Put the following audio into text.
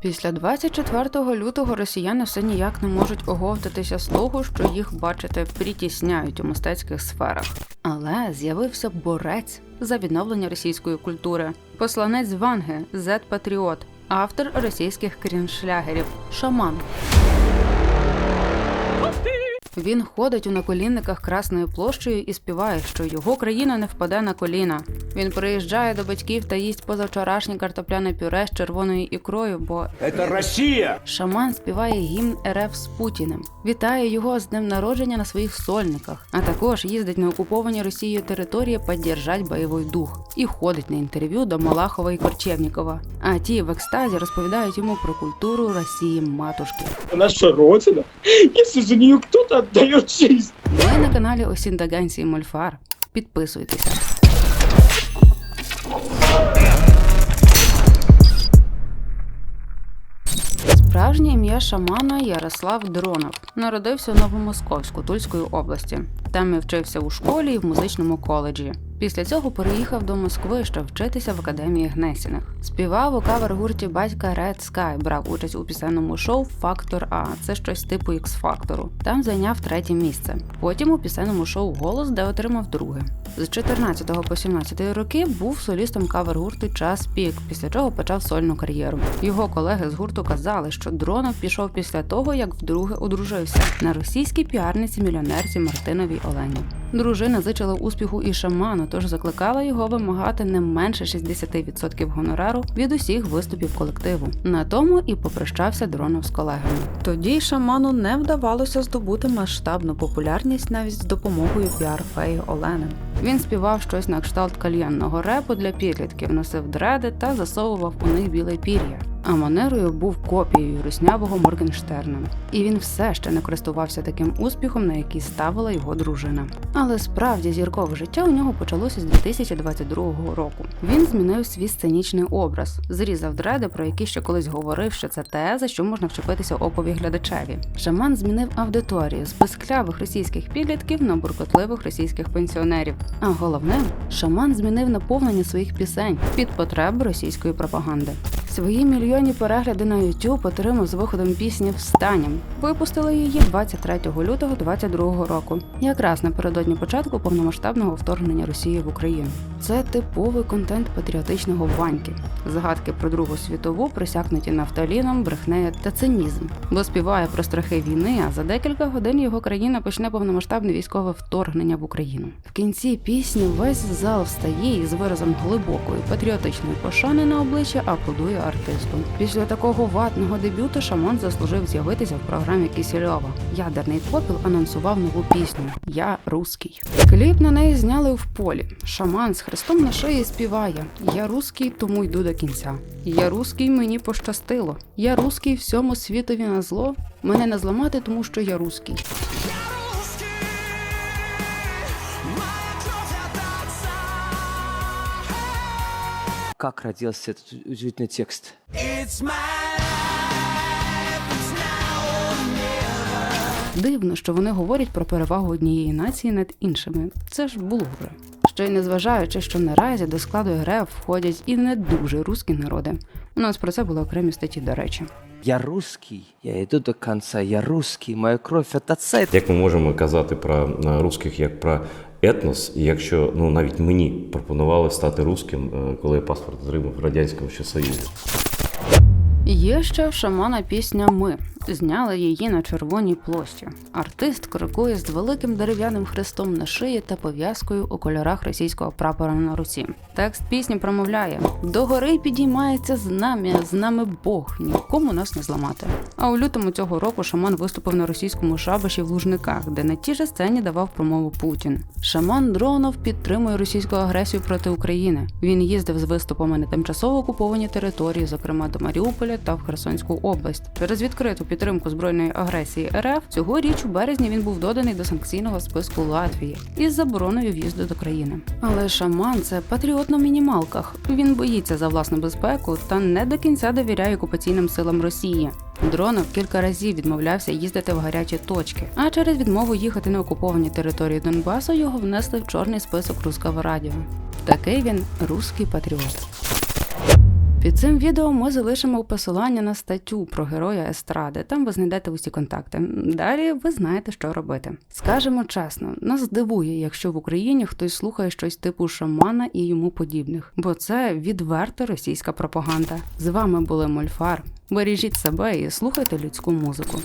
Після 24 лютого росіяни все ніяк не можуть оговтатися з того, що їх, бачите, притісняють у мистецьких сферах. Але з'явився борець за відновлення російської культури, посланець Ванги, Зет Патріот, автор російських кріншлягерів, шаман. Він ходить у наколінниках Красною площею і співає, що його країна не впаде на коліна. Він приїжджає до батьків та їсть позавчорашнє картопляне пюре з червоною ікрою, бо Это Россия! Шаман співає гімн РФ з Путіним, вітає його з днем народження на своїх сольниках, а також їздить на окуповані Росією території піддержать бойовий дух і ходить на інтерв'ю до Малахова і Корчевнікова. А ті в екстазі розповідають йому про культуру Росії матушки. наша Родина, если за нее кто-то отдает жизнь. Ви на каналі Осіндаганці Мольфар. Підписуйтеся. Справжнє ім'я шамана Ярослав Дронов. Народився в Новомосковську Тульської області. Там і вчився у школі і в музичному коледжі. Після цього переїхав до Москви, щоб вчитися в академії Гнесіних. Співав у кавер-гурті батька Red Sky, брав участь у пісенному шоу Фактор А. Це щось типу X-фактору. Там зайняв третє місце. Потім у пісенному шоу Голос, де отримав друге. З 14 по 17 роки був солістом кавер-гурту Час Пік, після чого почав сольну кар'єру. Його колеги з гурту казали, що Дронов пішов після того, як вдруге одружився на російській піарниці мільйонерці Мартиновій Олені. Дружина зичила успіху і шаману, тож закликала його вимагати не менше 60% гонорару від усіх виступів колективу. На тому і попрощався Дронов з колегами. Тоді шаману не вдавалося здобути масштабну популярність навіть з допомогою піар-феї Олени. Він співав щось на кшталт кальянного репу для підлітків, носив дреди та засовував у них біле пір'я. А манерою був копією руснявого Моргенштерна. І він все ще не користувався таким успіхом, на який ставила його дружина. Але справді зіркове життя у нього почалося з 2022 року. Він змінив свій сценічний образ, зрізав дреди, про які ще колись говорив, що це те, за що можна вчепитися окові глядачеві. Шаман змінив аудиторію з безклявих російських підлітків на буркотливих російських пенсіонерів. А головне, шаман змінив наповнення своїх пісень під потреб російської пропаганди. Свої мільйонні перегляди на YouTube отримав з виходом пісні Встанім. Випустили її 23 лютого 2022 року, якраз напередодні початку повномасштабного вторгнення Росії в Україну. Це типовий контент патріотичного ваньки, згадки про Другу світову, присякнуті нафталіном, брехнею та цинізм, бо співає про страхи війни. А за декілька годин його країна почне повномасштабне військове вторгнення в Україну. В кінці пісні весь зал встає і з виразом глибокої патріотичної пошани на обличчі аплодує артисту. Після такого ватного дебюту Шамон заслужив з'явитися в програмі Кісельова. Ядерний попіл анонсував нову пісню Я русський. Кліп на неї зняли в полі. Шаман з хрестом на шиї співає Я русський, тому йду до кінця. Я русський, мені пощастило. Я русський всьому світові на зло. Мене не зламати, тому що я русський. Как родился этот удивительный текст? Дивно, що вони говорять про перевагу однієї нації над іншими. Це ж було вже. Ще й незважаючи, що наразі до складу РФ входять і не дуже русські народи. У нас про це були окремі статті, до речі. Я русский, я иду до конца, я русский, моя кровь от отца. Як ми можемо казати про е, русських як про етнос, і якщо ну навіть мені пропонували стати русським, е, коли я паспорт отримав в радянському ще союзі. Є ще в шамана пісня Ми. Зняли її на червоній площі. Артист крокує з великим дерев'яним хрестом на шиї та пов'язкою у кольорах російського прапора на руці. Текст пісні промовляє: до гори підіймається знам'я, з нами Бог, нікому нас не зламати. А у лютому цього року шаман виступив на російському шабаші в Лужниках, де на тій же сцені давав промову Путін. Шаман Дронов підтримує російську агресію проти України. Він їздив з виступами на тимчасово окуповані території, зокрема до Маріуполя та в Херсонську область. Через відкриту підтримку збройної агресії РФ цьогоріч у березні він був доданий до санкційного списку Латвії із забороною в'їзду до країни. Але шаман це патріот на мінімалках. Він боїться за власну безпеку та не до кінця довіряє окупаційним силам Росії. Дронов кілька разів відмовлявся їздити в гарячі точки, а через відмову їхати на окуповані території Донбасу його внесли в чорний список руського радіо. Такий він руський патріот. Під цим відео ми залишимо посилання на статтю про героя естради. Там ви знайдете усі контакти. Далі ви знаєте, що робити. Скажемо чесно, нас здивує, якщо в Україні хтось слухає щось типу шамана і йому подібних, бо це відверта російська пропаганда. З вами були Мольфар. Бережіть себе і слухайте людську музику.